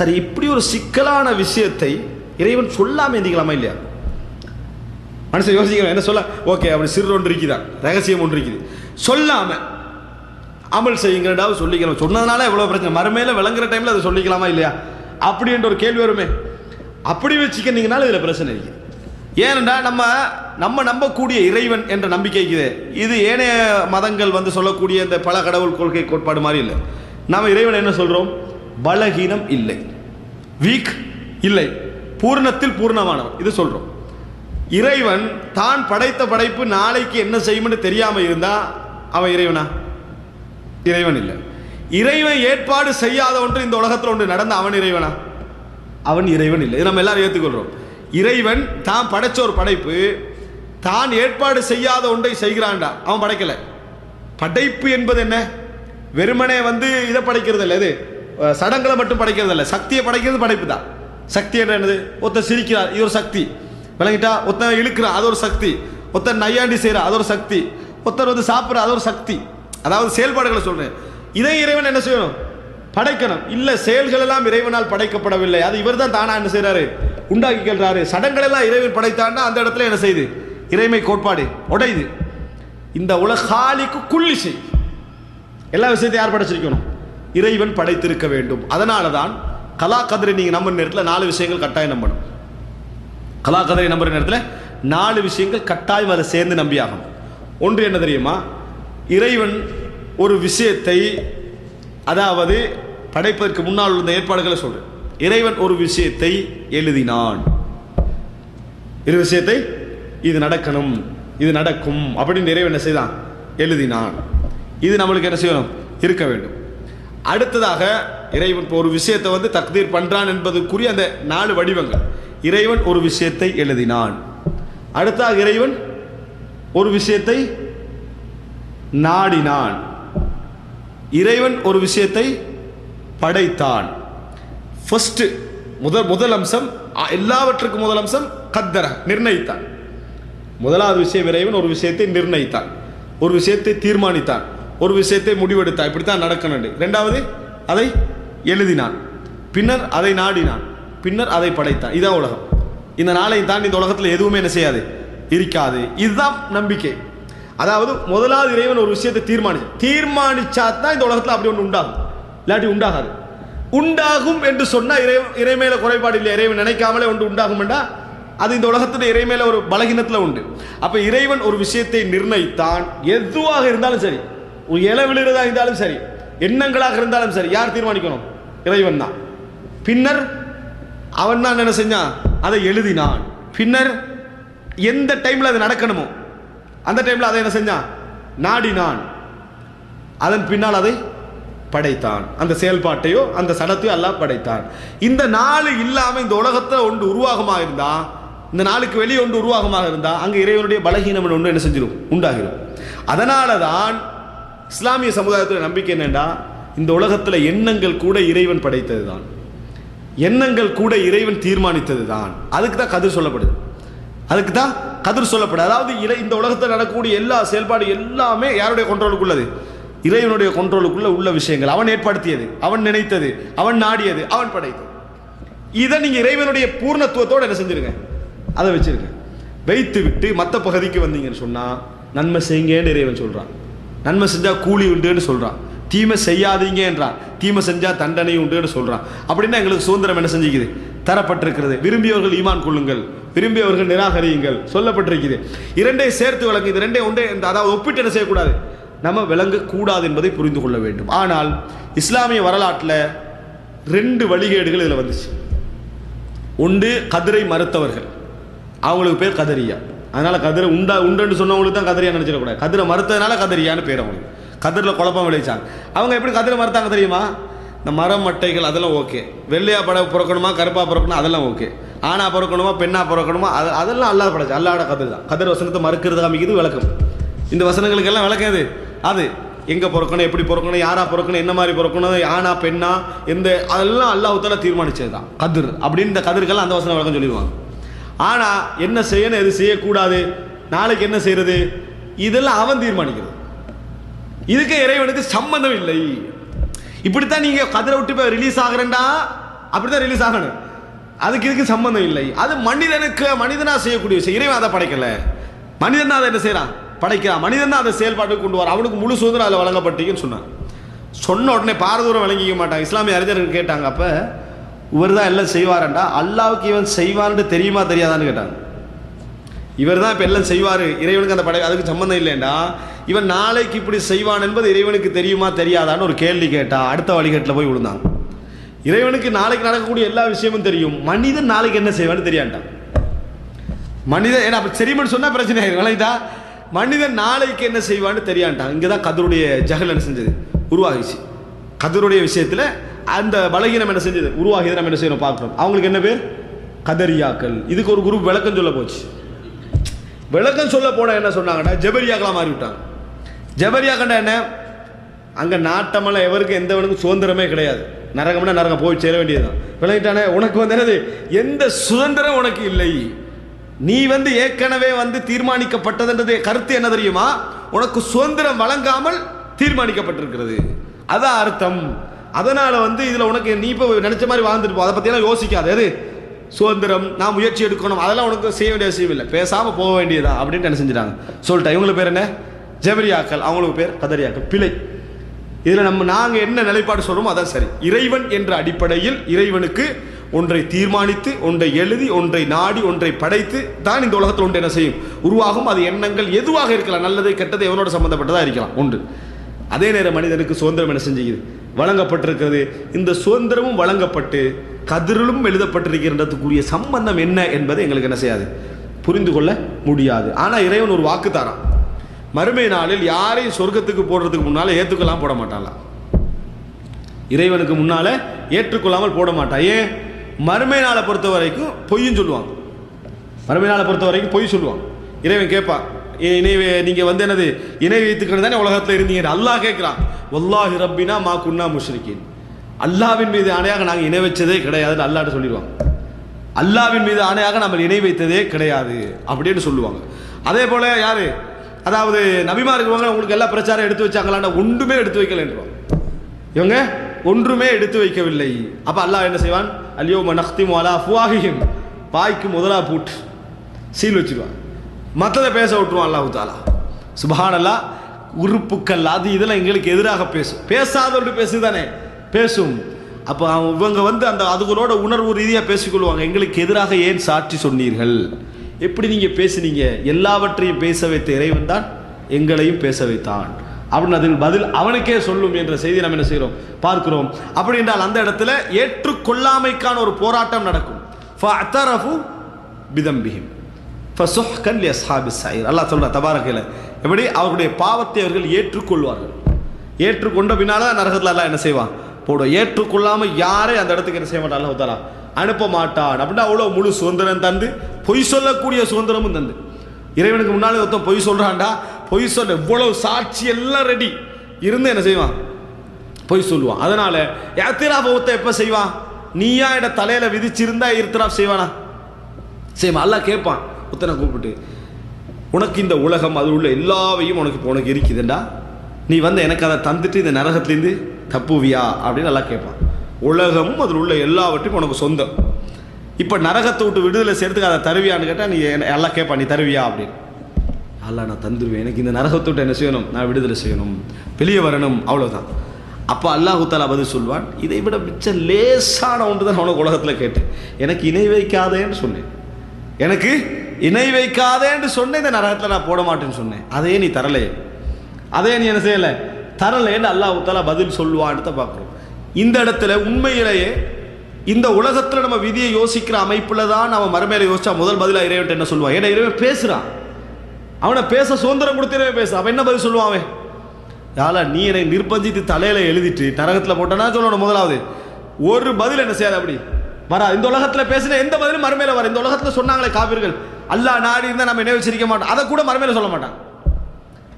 சரி இப்படி ஒரு சிக்கலான விஷயத்தை இறைவன் சொல்லாமல் எந்திக்கலாமா இல்லையா? மனுஷன் யோசிக்கிறோம் என்ன சொல்ல? ஓகே அப்படி சிறு ஒன்று இருக்குதான் ரகசியம் ஒன்று இருக்குது. சொல்லாமல் அமல் செய்யுங்கடாவது சொல்லிக்கலாம்? சொன்னதுனால எவ்வளோ பிரச்சனை? மறுமையில் விளங்குற டைமில் அதை சொல்லிக்கலாமா இல்லையா? அப்படின்ற ஒரு கேள்வி வருமே. அப்படி வச்சுக்கிறீங்கனால இதில் பிரச்சனை இருக்குது. ஏனென்றா நம்ம நம்ம நம்பக்கூடிய இறைவன் என்ற நம்பிக்கை இருக்குது. இது ஏனைய மதங்கள் வந்து சொல்லக்கூடிய இந்த பல கடவுள் கொள்கை கோட்பாடு மாதிரி இல்லை. நாம் இறைவன் என்ன சொல்கிறோம் பலகீனம் இல்லை. வீக் இல்லை. பூர்ணத்தில் பூர்ணமானவன் இது சொல்றோம். இறைவன் தான் படைத்த படைப்பு நாளைக்கு என்ன செய்யும்னு தெரியாம இருந்தா அவன் இறைவனா? இறைவன் இல்லை. இறைவன் ஏற்பாடு செய்யாத ஒன்று இந்த உலகத்தில் ஒன்று நடந்த அவன் இறைவனா? அவன் இறைவன் இல்லை. இது நம்ம எல்லாரும் ஏற்றுக்கொள்றோம் இறைவன் தான் படைச்ச ஒரு படைப்பு தான் ஏற்பாடு செய்யாத ஒன்றை செய்கிறான்டா. அவன் படைக்கல. படைப்பு என்பது என்ன? வெறுமனே வந்து இதை படைக்கிறது இல்லை இது. சடங்களை மட்டும் படைக்கிறது இல்லை சக்தியை படைக்கிறது படைப்பு தான். சக்தி என்ற என்னது? ஒருத்தன் சிரிக்கிறார் இது ஒரு சக்தி. விளங்கிட்டா ஒருத்தன் இழுக்கிறான் அது ஒரு சக்தி. ஒருத்தன் நையாண்டி செய்கிறார் அது ஒரு சக்தி. ஒருத்தர் வந்து சாப்பிட்ற அது ஒரு சக்தி. அதாவது செயல்பாடுகளை சொல்கிறேன் இதை இறைவன் என்ன செய்யணும்? படைக்கணும். இல்லை செயல்கள் எல்லாம் இறைவனால் படைக்கப்படவில்லை. அது இவர் தான் தானா என்ன செய்கிறாரு உண்டாக்கி கேள்றாரு. சடங்கள் எல்லாம் இறைவன் படைத்தான்னா அந்த இடத்துல என்ன செய்யுது இறைமை கோட்பாடு உடையுது. இந்த உலகாலிக்கு குள்ளி செய். எல்லா விஷயத்தையும் யார் படைச்சிருக்கணும்? இறைவன் படைத்திருக்க வேண்டும். அதனால தான் கலா கதிரை நீங்கள் நம்புற நேரத்தில் நாலு விஷயங்கள் கட்டாயம் நம்பணும். கலா கதிரை நம்புற நேரத்தில் நாலு விஷயங்கள் கட்டாயம் அதை சேர்ந்து நம்பியாகணும். ஒன்று என்ன தெரியுமா? இறைவன் ஒரு விஷயத்தை அதாவது படைப்பதற்கு முன்னால் உள்ள ஏற்பாடுகளை சொல்லு இறைவன் ஒரு விஷயத்தை எழுதினான். இரு விஷயத்தை இது நடக்கணும் இது நடக்கும் அப்படின்னு இறைவன் என்ன செய்தான்? எழுதினான். இது நம்மளுக்கு என்ன செய்யணும்? இருக்க வேண்டும். அடுத்ததாக இறைவன் இப்போ ஒரு விஷயத்தை வந்து தக்தீர் பண்ணுறான் என்பதுக்குரிய அந்த நாலு வடிவங்கள். இறைவன் ஒரு விஷயத்தை எழுதினான். அடுத்தாக இறைவன் ஒரு விஷயத்தை நாடினான். இறைவன் ஒரு விஷயத்தை படைத்தான். ஃபஸ்ட்டு முதல் முதல் அம்சம் எல்லாவற்றுக்கும் முதல் அம்சம் கத்தர நிர்ணயித்தான். முதலாவது விஷயம் இறைவன் ஒரு விஷயத்தை நிர்ணயித்தான். ஒரு விஷயத்தை தீர்மானித்தான். ஒரு விஷயத்தை முடிவெடுத்தா இப்படித்தான் நடக்கணும் ரெண்டாவது அதை எழுதினான். பின்னர் அதை நாடினான். பின்னர் அதை படைத்தான். இதான் உலகம். இந்த நாளை தாண்டி இந்த உலகத்தில் எதுவுமே என்ன செய்யாது? இருக்காது. இதுதான் நம்பிக்கை. அதாவது முதலாவது இறைவன் ஒரு விஷயத்தை தீர்மானி தீர்மானிச்சா. தான் இந்த உலகத்தில் அப்படி ஒன்று உண்டாகும். இல்லாட்டி உண்டாகாது. உண்டாகும் என்று சொன்னால் இறை இறைமையில குறைபாடு இல்லை இறைவன் நினைக்காமலே ஒன்று உண்டாகும்டா அது இந்த உலகத்தில் இறைமையில ஒரு பலகீனத்தில் உண்டு. அப்போ இறைவன் ஒரு விஷயத்தை நிர்ணயித்தான். எதுவாக இருந்தாலும் சரி. ஒரு இலை விழுகிறதா இருந்தாலும் சரி எண்ணங்களாக இருந்தாலும் சரி யார் தீர்மானிக்கணும்? இறைவன் தான். பின்னர் அவன் தான் என்ன செஞ்சான்? அதை எழுதினான். பின்னர் எந்த டைமில் அது நடக்கணுமோ அந்த டைமில் அதை என்ன செஞ்சான்? நாடினான். அதன் பின்னால் அதை படைத்தான். அந்த செயல்பாட்டையோ அந்த சடத்தையோ அல்லாஹ் படைத்தான். இந்த நாள் இல்லாமல் இந்த உலகத்தில் ஒன்று உருவாகமாக இருந்தால் இந்த நாளுக்கு வெளியே ஒன்று உருவாகமாக இருந்தால் அங்கே இறைவனுடைய பலகீனம் ஒன்று என்ன செஞ்சிடும் உண்டாகிடும் அதனால தான் இஸ்லாமிய சமுதாயத்தில் நம்பிக்கை என்னென்னா இந்த உலகத்தில் எண்ணங்கள் கூட இறைவன் படைத்தது தான் எண்ணங்கள் கூட இறைவன் தீர்மானித்தது தான் அதுக்கு தான் கதிர் சொல்லப்படுது. அதுக்கு தான் கதிர் சொல்லப்படுது. அதாவது இறை இந்த உலகத்தில் நடக்கக்கூடிய எல்லா செயல்பாடு எல்லாமே யாருடைய கண்ட்ரோலுக்குள்ளது இறைவனுடைய கண்ட்ரோலுக்குள்ள உள்ள விஷயங்கள். அவன் ஏற்படுத்தியது அவன் நினைத்தது அவன் நாடியது அவன் படைத்தது. இதை நீங்கள் இறைவனுடைய பூர்ணத்துவத்தோடு என்ன செஞ்சிருங்க? அதை வச்சுருங்க. வைத்து விட்டு மற்ற பகுதிக்கு வந்தீங்கன்னு சொன்னால் நன்மை செய்யுங்கன்னு இறைவன் சொல்கிறான் நன்மை செஞ்சால் கூலி உண்டுன்னு சொல்கிறான் தீமை செய்யாதீங்க என்றான். தீமை செஞ்சால் தண்டனை உண்டுன்னு சொல்கிறான் அப்படின்னா எங்களுக்கு சுதந்திரம் என்ன செஞ்சுக்குது? தரப்பட்டிருக்கிறது. விரும்பியவர்கள் ஈமான் கொள்ளுங்கள். விரும்பியவர்கள் நிராகரியுங்கள். சொல்லப்பட்டிருக்குது. இரண்டையும் சேர்த்து வழங்கு. இது ரெண்டே ஒன்றே அதாவது ஒப்பிட்டு என்ன செய்யக்கூடாது? நம்ம விளங்கக்கூடாது என்பதை புரிந்து கொள்ள வேண்டும். ஆனால் இஸ்லாமிய வரலாற்றில் ரெண்டு வழிகேடுகள் இதில் வந்துச்சு. உண்டு கதிரை மறுத்தவர்கள். அவங்களுக்கு பேர் கதரியா? அதனால கதிரை உண்டா உண்டுன்னு சொன்னவங்களுக்கு தான் கதிரியா நினைச்சிடக்கூடாது. கதிரை மறுத்ததுனால கதிரியான்னு பேர் அவங்களுக்கு. கதிரில் குழப்பம் விளைவிச்சாங்க. அவங்க எப்படி கதிரை மறுத்தாங்க தெரியுமா? இந்த மரம் மட்டைகள் அதெல்லாம் ஓகே வெள்ளையா பட பிறக்கணுமா கருப்பா பிறக்கணும் அதெல்லாம் ஓகே ஆணா பிறக்கணுமா பெண்ணா பிறக்கணுமா அது அதெல்லாம் அல்லாத படைச்சு அல்லாட கதிர் தான். கதிர் வசனத்தை மறுக்கிறது காமிக்குது விளக்கம். இந்த வசனங்களுக்கெல்லாம் விளக்கம் அது எங்கே பிறக்கணும் எப்படி பிறக்கணும் யாரா பிறக்கணும் என்ன மாதிரி பிறக்கணும் ஆணா பெண்ணா எந்த அதெல்லாம் அல்லாஹ்வுத்தால தீர்மானிச்சது தான் கதிர். அப்படின்னு இந்த கதிர்கள்லாம் அந்த வசனம் விளக்கம் சொல்லிடுவாங்க ஆனால் என்ன செய்யணும் எது செய்யக்கூடாது? நாளைக்கு என்ன செய்யறது? இதெல்லாம் அவன் தீர்மானிக்கிறது. இதுக்கு இறைவனுக்கு சம்பந்தம் இல்லை. இப்படித்தான் நீங்க கதிரை விட்டு போய் ரிலீஸ் ஆகுறேன்டா. அப்படித்தான் ரிலீஸ் ஆகணும். அதுக்கு இதுக்கு சம்பந்தம் இல்லை. அது மனிதனுக்கு மனிதனா செய்யக்கூடிய விஷயம். இறைவன் அதை படைக்கல. மனிதன் தான் அதை என்ன செய்யறான்? படைக்கிறான். மனிதன் தான் அதை செயல்பாட்டுக்கு கொண்டு வர அவனுக்கு முழு சுதந்திரம் அதில் வழங்கப்பட்டீங்கன்னு சொன்னான். சொன்ன உடனே பாரதூரம் விளங்கிக்க மாட்டாங்க இஸ்லாமிய அறிஞர்கள் கேட்டாங்க அப்போ இவர் தான் எல்லாம் செய்வாரண்டா அல்லாவுக்கு இவன் செய்வான்னு தெரியுமா தெரியாதான்னு கேட்டாங்க இவர் தான் இப்போ எல்லாம் செய்வார். இறைவனுக்கு அந்த படை அதுக்கு சம்மந்தம் இல்லைண்டா இவன் நாளைக்கு இப்படி செய்வான் என்பது இறைவனுக்கு தெரியுமா தெரியாதான்னு ஒரு கேள்வி கேட்டா அடுத்த வழிகட்டில் போய் விழுந்தாங்க இறைவனுக்கு நாளைக்கு நடக்கக்கூடிய எல்லா விஷயமும் தெரியும். மனிதன் நாளைக்கு என்ன செய்வான்னு தெரியாண்டான். மனிதன் ஏன்னா அப்படி தெரியுமான்னு சொன்னால் பிரச்சனை ஆயிடும் விளையுதா மனிதன் நாளைக்கு என்ன செய்வான்னு தெரியாண்டான். இங்கே தான் கதருடைய ஜகல் என்ன செஞ்சது? உருவாகிச்சு. கதருடைய விஷயத்தில் அந்த பலகீனம் என்ன செஞ்சது? உருவாகியதை நம்ம என்ன செய்யணும்? பார்க்கணும். அவங்களுக்கு என்ன பேர்? கதரியாக்கள். இதுக்கு ஒரு குரூப் விளக்கம் சொல்ல போச்சு. விளக்கம் சொல்ல போனால் என்ன சொன்னாங்கன்னா ஜபரியாக்களாக மாறிவிட்டாங்க. ஜபரியாக்கண்டா என்ன? அங்கே நாட்டமெல்லாம் எவருக்கு எந்தவனுக்கும் சுதந்திரமே கிடையாது. நரகம்னா நரகம். போய் சேர வேண்டியதுதான். விளங்கிட்டானே உனக்கு வந்து என்னது? எந்த சுதந்திரம் உனக்கு இல்லை. நீ வந்து ஏற்கனவே வந்து தீர்மானிக்கப்பட்டதுன்றது கருத்து என்ன தெரியுமா? உனக்கு சுதந்திரம் வழங்காமல் தீர்மானிக்கப்பட்டிருக்கிறது. அதான் அர்த்தம். அதனால் வந்து இதில் உனக்கு நீ இப்போ நினச்ச மாதிரி வாழ்ந்துட்டு போ. அதை பற்றியெல்லாம் யோசிக்காது. எது? சுதந்திரம் நான் முயற்சி எடுக்கணும். அதெல்லாம் உனக்கு செய்ய வேண்டிய அவசியம் இல்லை. பேசாமல் போக வேண்டியதா? அப்படின்னு என்ன செஞ்சுட்டாங்க. சொல்லிட்டேன் இவங்களுக்கு பேர் என்ன? ஜெவரியாக்கள் அவங்களுக்கு பேர் கதரியாக்கள். பிழை. இதில் நம்ம நாங்கள் என்ன நிலைப்பாடு சொல்கிறோமோ அதான் சரி. இறைவன் என்ற அடிப்படையில் இறைவனுக்கு ஒன்றை தீர்மானித்து ஒன்றை எழுதி ஒன்றை நாடி ஒன்றை படைத்து தான் இந்த உலகத்தில் ஒன்று என்ன செய்யும். உருவாகும். அது எண்ணங்கள் எதுவாக இருக்கலாம். நல்லது கெட்டது எவனோட சம்மந்தப்பட்டதாக இருக்கலாம். ஒன்று அதே நேரம் மனிதனுக்கு சுதந்திரம் என்ன செஞ்சுக்குது? வழங்கப்பட்டிருக்கிறது. இந்த சுதந்திரமும் வழங்கப்பட்டு கதிரிலும் எழுதப்பட்டிருக்கின்றதுக்குரிய சம்பந்தம் என்ன என்பதை எங்களுக்கு என்ன செய்யாது? புரிந்து கொள்ள முடியாது. ஆனால் இறைவன் ஒரு வாக்கு தாரான். மறுமை நாளில் யாரையும் சொர்க்கத்துக்கு போடுறதுக்கு முன்னால் ஏற்றுக்கொள்ளாமல் போட மாட்டான்ல. இறைவனுக்கு முன்னால் ஏற்றுக்கொள்ளாமல் போட மாட்டான் ஏன்? மறுமை நாளை பொறுத்த வரைக்கும் பொய்யும் சொல்லுவாங்க. மறுமை நாளை பொறுத்த வரைக்கும் பொய் சொல்லுவான் இறைவன் கேட்பான் இணை நீங்கள் வந்து என்னது? இணை வைத்துக்கிட்டு தானே உலகத்தில் இருந்தீங்க அல்லாஹ் கேட்குறான். ஒல்லாஹி ரப்பினா மா குன்னா முஷ்ரிக்கின் அல்லாவின் மீது ஆணையாக நாங்கள் இணை வச்சதே கிடையாதுன்னு அல்லாட்ட சொல்லிடுவாங்க. அல்லாவின் மீது ஆணையாக நம்ம இணை வைத்ததே கிடையாது அப்படின்னு சொல்லுவாங்க. அதே போல் யார்? அதாவது நபிமா இருக்கிறவங்க உங்களுக்கு எல்லா பிரச்சாரம் எடுத்து வச்சாங்களான்னா ஒன்றுமே எடுத்து வைக்கலன்றோம் இவங்க ஒன்றுமே எடுத்து வைக்கவில்லை. அப்போ அல்லாஹ் என்ன செய்வான்? அல்யோ மனஹ்திம் அலா ஃபுவாஹிஹிம். பாய்க்கு முதலா பூட்டு சீல் வச்சுருவான் மற்றதை பேச விட்டுருவான் அல்லாஹு தாலா சுபஹானல்லா உறுப்புக்கள் அது இதெல்லாம் எங்களுக்கு எதிராக பேசும். பேசாதவர்கள் பேசுதானே பேசும். அப்போ இவங்க வந்து அந்த அதுகளோட உணர்வு ரீதியாக பேசிக்கொள்வாங்க. எங்களுக்கு எதிராக ஏன் சாட்சி சொன்னீர்கள்? எப்படி நீங்கள் பேசுனீங்க? எல்லாவற்றையும் பேச வைத்த இறைவன் தான் எங்களையும் பேச வைத்தான். அப்படின்னு அதில் பதில் அவனுக்கே சொல்லும் என்ற செய்தி நம்ம என்ன செய்கிறோம்? பார்க்கிறோம். அப்படி என்றால் அந்த இடத்துல ஏற்றுக்கொள்ளாமைக்கான ஒரு போராட்டம் நடக்கும். பிதம்பிகிம் ஃபசுஹ்கன் லி அஸ்ஹாபி சாயிர் அல்லா சொல்றா தபாரகையில். எப்படி? அவர்களுடைய பாவத்தை அவர்கள் ஏற்றுக்கொள்வார்கள். ஏற்றுக்கொண்ட பின்னால் தான் நரகத்தில் எல்லாம் என்ன செய்வான்? போடும் ஏற்றுக்கொள்ளாமல் யாரே அந்த இடத்துக்கு என்ன செய்ய மாட்டான்? அல்லாஹ் அனுப்ப மாட்டான். அப்படின்னா அவ்வளோ முழு சுதந்திரம் தந்து பொய் சொல்லக்கூடிய சுதந்திரமும் தந்து. இறைவனுக்கு முன்னாலே ஒருத்தன் பொய் சொல்கிறான்டா பொய் சொல்ல இவ்வளவு சாட்சி எல்லாம் ரெடி இருந்து என்ன செய்வான்? பொய் சொல்லுவான். அதனால் யாத்திராஃப் ஒருத்தன் எப்போ செய்வான்? நீயா எட தலையில் விதிச்சிருந்தா இருத்திராப் செய்வானா? செய்வான். அல்லா கேட்பான். புத்தனை கூப்பிட்டு உனக்கு இந்த உலகம் அது உள்ள எல்லாவையும் உனக்கு இப்போ உனக்கு இருக்குதுண்டா நீ வந்து எனக்கு அதை தந்துட்டு இந்த நரகத்துலேருந்து தப்புவியா? அப்படின்னு நல்லா கேட்பான். உலகமும் அதில் உள்ள எல்லாவற்றையும் உனக்கு சொந்தம். இப்போ நரகத்தை விட்டு விடுதலை செய்கிறதுக்கு அதை தருவியான்னு கேட்டால் நீ என்ன- எல்லாம் கேட்பா நீ தருவியா? அப்படின்னு. அல்ல நான் தந்துடுவேன் எனக்கு இந்த நரகத்தை விட்டு என்ன செய்யணும்? நான் விடுதலை செய்யணும். வெளியே வரணும். அவ்வளோதான் அப்போ அல்லாஹு தாலா பதில் சொல்வான் இதை விட மிச்சம் லேசான ஒன்று தான் உனக்கு உலகத்தில் கேட்டேன். எனக்கு இணை வைக்காதேன்னு சொன்னேன். எனக்கு இணை வைக்காதேன்னு சொன்னேன் இந்த நரகத்தில் நான் போட மாட்டேன்னு சொன்னேன். அதே நீ தரலையே. அதே நீ என்ன செய்யலை? தரலைன்னு அல்லாஹு பதில் சொல்லுவான்னு தான் பார்க்குறோம். இந்த இடத்துல உண்மையிலேயே இந்த உலகத்தில் நம்ம விதியை யோசிக்கிற அமைப்பில் தான் நம்ம மறுமையில யோசிச்சா முதல் பதிலாக இறைவன் என்ன சொல்லுவான்? ஏன்னா இறைவன் பேசுகிறான் அவனை பேச சுதந்திரம் கொடுத்துருவே பேச. அவன் என்ன பதில் சொல்லுவான் அவன்? யாரா நீ என்னை நிர்பந்தித்து தலையில எழுதிட்டு நரகத்தில் போட்டனா சொல்லணும் முதலாவது. ஒரு பதில் என்ன செய்யாது அப்படி? வரா இந்த உலகத்தில் பேசின எந்த பதிலும் மறுமையில வர இந்த உலகத்தில் சொன்னாங்களே காவிர்கள் அல்லா நாடி இருந்தால் நம்ம நினைவு வச்சிருக்க மாட்டோம். அதை கூட மறுமையில சொல்ல மாட்டான்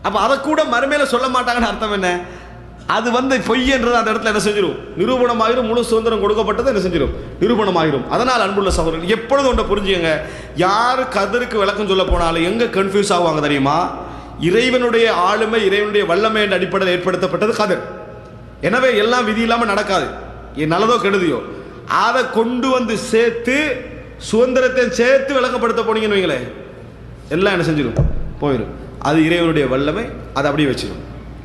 அப்போ அதை கூட மறுமையில் சொல்ல மாட்டாங்கன்னு அர்த்தம் என்ன? அது வந்து பொய்ன்றது அந்த இடத்துல என்ன செஞ்சிடும் நிரூபணமாகிடும் முழு சுதந்திரம் கொடுக்கப்பட்டது என்ன செஞ்சிடும் நிரூபணமாகிடும் அதனால் அன்புள்ள சகோதரர்கள் எப்பொழுதும் ஒன்றை புரிஞ்சுங்க யார் கதருக்கு விளக்கம் சொல்ல போனாலும் எங்கே கன்ஃபியூஸ் ஆகுவாங்க தெரியுமா? இறைவனுடைய ஆளுமை இறைவனுடைய வல்லமை என்ற அடிப்படையில் ஏற்படுத்தப்பட்டது கதர். எனவே எல்லாம் விதி இல்லாமல் நடக்காது. என் நல்லதோ கெடுதியோ? அதை கொண்டு வந்து சேர்த்து சுதந்திரத்தை சேர்த்து விளக்கப்படுத்த போனீங்கன்னு வைங்களேன் எல்லாம் என்ன செஞ்சிடும் போயிடும் அது இறைவனுடைய வல்லமை அதை அப்படியே வச்சிடும்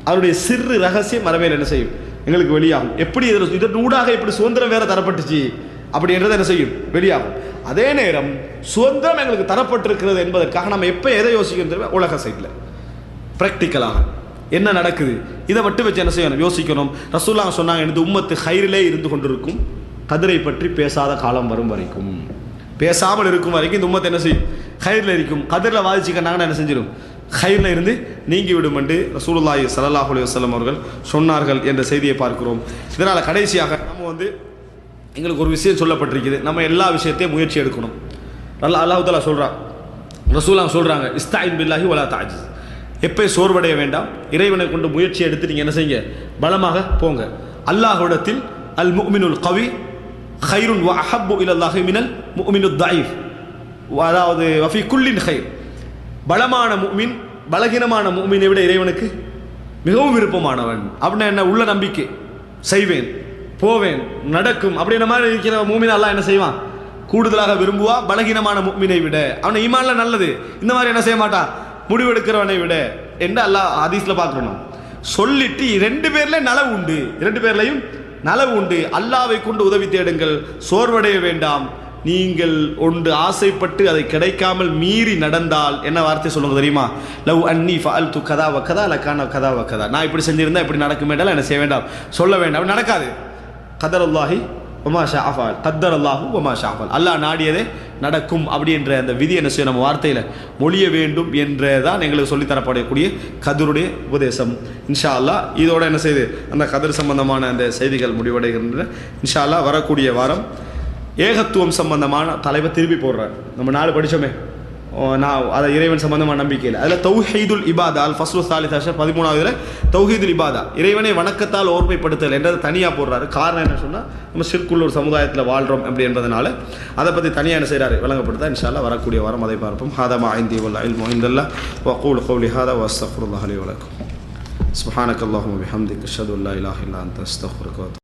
அவருடைய சிறு ரகசியம் மரவேல் என்ன செய்யும்? எங்களுக்கு வெளியாகும். எப்படி இதில் இதன் ஊடாக இப்படி சுதந்திரம் வேற தரப்பட்டுச்சு அப்படின்றது என்ன செய்யும்? வெளியாகும். அதே நேரம் சுதந்திரம் எங்களுக்கு தரப்பட்டிருக்கிறது என்பதற்காக நம்ம எப்போ எதை யோசிக்கணும் தெரியுமா? உலக சைடில். ப்ராக்டிக்கலாக என்ன நடக்குது? இதை மட்டும் வச்சு என்ன செய்யணும்? யோசிக்கணும். ரசூல்லாங்க சொன்னாங்க எனது உம்மத்து ஹைரிலே இருந்து கொண்டிருக்கும். கதிரை பற்றி பேசாத காலம் வரும் வரைக்கும். பேசாமல் இருக்கும் வரைக்கும் இந்த உம்மத்தை என்ன செய்யும் ஹயிரில் இருக்கும் கதிரில் வாதிச்சுக்கிட்டாங்கன்னா என்ன செஞ்சிடும் ஹயிரில் இருந்து நீங்கி விடும் என்று ரசூலுல்லாஹி ஸல்லல்லாஹு அலைஹி அவர்கள் சொன்னார்கள் என்ற செய்தியை பார்க்கிறோம். இதனால் கடைசியாக நம்ம வந்து எங்களுக்கு ஒரு விஷயம் சொல்லப்பட்டிருக்குது. நம்ம எல்லா விஷயத்தையும் முயற்சி எடுக்கணும். நல்லா அல்லாஹ் சொல்கிறான் ரசூலாம் சொல்கிறாங்க இஸ்தாயின் பில்லாஹி வலா தாஜிஸ். எப்போ சோர்வடைய வேண்டாம். இறைவனை கொண்டு முயற்சி எடுத்து நீங்கள் என்ன செய்யுங்க? பலமாக போங்க. அல்லாஹ்விடத்தில் அல் முக்மினுல் கவி ஹைருன் வ அஹப்பு இலல்லாஹி மினல் முஃமினு தாயிஃப் அதாவது வஃபி குல்லின் ஹைர் பலமான முமின் பலகீனமான முமினை விட இறைவனுக்கு மிகவும் விருப்பமானவன். அப்படின்னா என்ன? உள்ள நம்பிக்கை. செய்வேன் போவேன் நடக்கும். அப்படின்ற மாதிரி இருக்கிற மூமின் எல்லாம் என்ன செய்வான்? கூடுதலாக விரும்புவா பலகீனமான முக்மினை விட. அவனை ஈமான்ல நல்லது. இந்த மாதிரி என்ன செய்ய மாட்டான்? முடிவெடுக்கிறவனை விட. என்று அல்லாஹ் ஹதீஸ்ல பார்க்கணும் சொல்லிட்டு ரெண்டு பேர்ல நலவு உண்டு. இரண்டு பேர்லையும் நலவு உண்டு. அல்லாவை கொண்டு உதவி தேடுங்கள். சோர்வடைய வேண்டாம். நீங்கள் ஒன்று ஆசைப்பட்டு அதை கிடைக்காமல் மீறி நடந்தால் என்ன வார்த்தை சொல்லுங்க தெரியுமா? லவ் அன்னி ஃபால் து கதா வக்கதா கதா லக்கான கதா. வக்கதா நான் இப்படி செஞ்சிருந்தா இப்படி நடக்கும் வேண்டாம் என்ன செய்ய வேண்டாம். சொல்ல வேண்டாம். நடக்காது. கதர் அல்லாஹி ஒமா ஷாஃபால் கத்தர் அல்லாஹு ஒமா ஷாஃபால் அல்லாஹ் நாடியதே நடக்கும் அப்படின்ற அந்த விதி என்ன செய்யும் நம்ம வார்த்தையில்? மொழிய வேண்டும் என்றதான் எங்களுக்கு சொல்லித்தரப்படக்கூடிய கதருடைய உபதேசம். இன்ஷா அல்லாஹ் இதோட என்ன செய்யுது அந்த கதர் சம்பந்தமான அந்த செய்திகள் முடிவடைகின்றன. இன்ஷா அல்லா வரக்கூடிய வாரம் ஏகத்துவம் சம்பந்தமான தலைவர் திருப்பி போடுறார் நம்ம நாலு படிச்சோமே. நான் அதை இறைவன் சம்பந்தமாக நம்பிக்கையில். அதில் தௌஹீதுல் இபாதா அல் ஃபஸ்லு சாலி தாஷா பதிமூணாவதுல தௌஹீதுல் இபாதா. இறைவனை வணக்கத்தால் ஓர்மைப்படுத்தல் என்றது தனியாக போடுறாரு. காரணம் என்ன சொன்னால் நம்ம சிற்குள்ளூர் சமுதாயத்தில் வாழ்கிறோம் அப்படி என்பதனால அதை பற்றி தனியாக என்ன செய்கிறாரு விளங்கப்படுத்தா இன்ஷால்லா வரக்கூடிய வாரம் அதை பார்ப்போம். ஹாதா மாய்ந்தி உள்ள அல் மொஹிந்தல்லா வக்கூல் கௌலி ஹாதா வஸ்தஃபுல்லாஹலி வழக்கம் சுஹானக் அல்லாஹும் ஹம்திக் ஷதுல்லா இலாஹில்லா அந்த